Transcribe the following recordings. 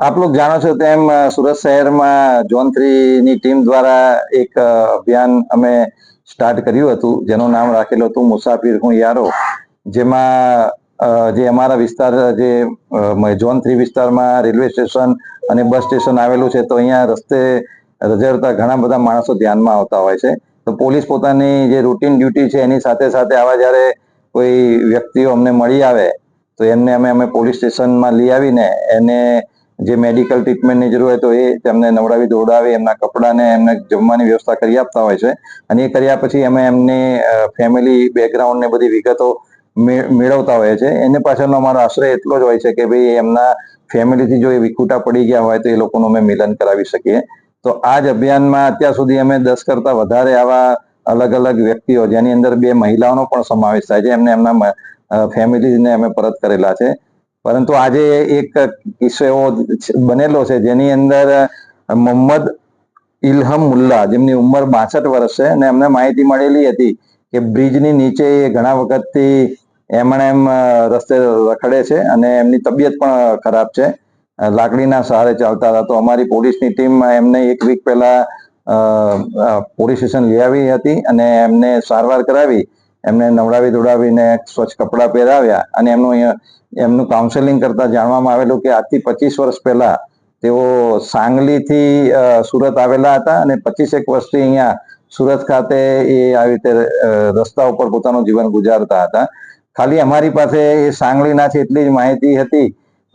આપ લોગ જાણો છો તેમ સુરત શહેરમાં ઝોન થ્રી ની ટીમ દ્વારા એક અભિયાન અમે સ્ટાર્ટ કર્યું હતું, જેનું નામ રાખેલું હતું મુસાફિર હું યારો, જેમાં જે અમારા વિસ્તાર, જે ઝોન થ્રી વિસ્તારમાં રેલવે સ્ટેશન અને બસ સ્ટેશન આવેલું છે, તો અહીંયા રસ્તે રજરતા ઘણા બધા માણસો ધ્યાનમાં આવતા હોય છે. તો પોલીસ પોતાની જે રૂટીન ડ્યુટી છે, એની સાથે સાથે આવા જ્યારે કોઈ વ્યક્તિઓ અમને મળી આવે, તો એમને અમે અમે પોલીસ સ્ટેશનમાં લઈ આવીને એને જે મેડિકલ ટ્રીટમેન્ટની જરૂર હોય તો એ તેમને નવડાવી દોડાવી એમના કપડાને એમને જમવાની વ્યવસ્થા કરી આપતા હોય છે. અને એ કર્યા પછી અમે એમની ફેમિલી બેકગ્રાઉન્ડ ને બધી વિગતો મેળવતા હોય છે. એને પાછળનો અમારો આશ્રય એટલો જ હોય છે કે ભાઈ એમના ફેમિલીથી જો એ વિકુટા પડી ગયા હોય તો એ લોકોનું અમે મિલન કરાવી શકીએ. તો આ જ અભિયાનમાં અત્યાર સુધી અમે દસ કરતા વધારે આવા અલગ અલગ વ્યક્તિઓ, જેની અંદર બે મહિલાઓનો પણ સમાવેશ થાય છે, એમને એમના ફેમિલીને અમે પરત કરેલા છે. પરંતુ આજે એક કિસ્સો એવો બનેલો છે, જેની અંદર મોહમ્મદ ઇલહમ મુલ્લા, જેમની ઉંમર બાસઠ વર્ષ છે, અને એમને માહિતી મળેલી હતી કે બ્રિજની નીચે એ ઘણા વખતથી એમણે એમ રસ્તે રખડે છે અને એમની તબિયત પણ ખરાબ છે. લાકડીના સહારે ચાલતા હતા. તો અમારી પોલીસની ટીમ એમને એક વીક પહેલા પોલીસ સ્ટેશન લઈ આવી હતી અને એમને સારવાર કરાવી. એમને નવડાવી દોડાવીને સ્વચ્છ કપડાં પહેરાવ્યા અને એમનું એમનું કાઉન્સેલિંગ કરતા જાણવામાં આવેલું કે આજથી પચીસ વર્ષ પહેલા તેઓ સાંગલીથી સુરત આવેલા હતા અને પચીસેક વર્ષથી અહીંયા સુરત ખાતે એ આવી રીતે રસ્તા ઉપર પોતાનું જીવન ગુજારતા હતા. ખાલી અમારી પાસે એ સાંગલીના છે એટલી જ માહિતી હતી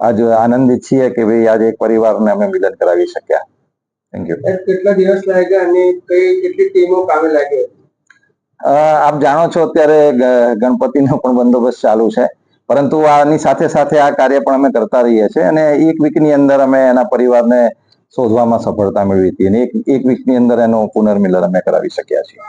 આજ આનંદિત છીએ કે ભાઈ આજે એક પરિવારને અમે મિલન કરાવી શક્યા. થેન્ક યુ કેટલા દિવસ લાગ્યા અને કઈ કેટલી ટીમો કામે લાગી આપ જાણો છો અત્યારે ગણપતિનો પણ બંદોબસ્ત ચાલુ છે. પરંતુ આની સાથે સાથે આ કાર્ય પણ અમે કરતા રહીએ છીએ અને એક વીકની અંદર અમે એના પરિવારને શોધવામાં સફળતા મેળવી હતી અને એક એક વીકની અંદર એનું પુનર્મિલન અમે કરાવી શક્યા છીએ.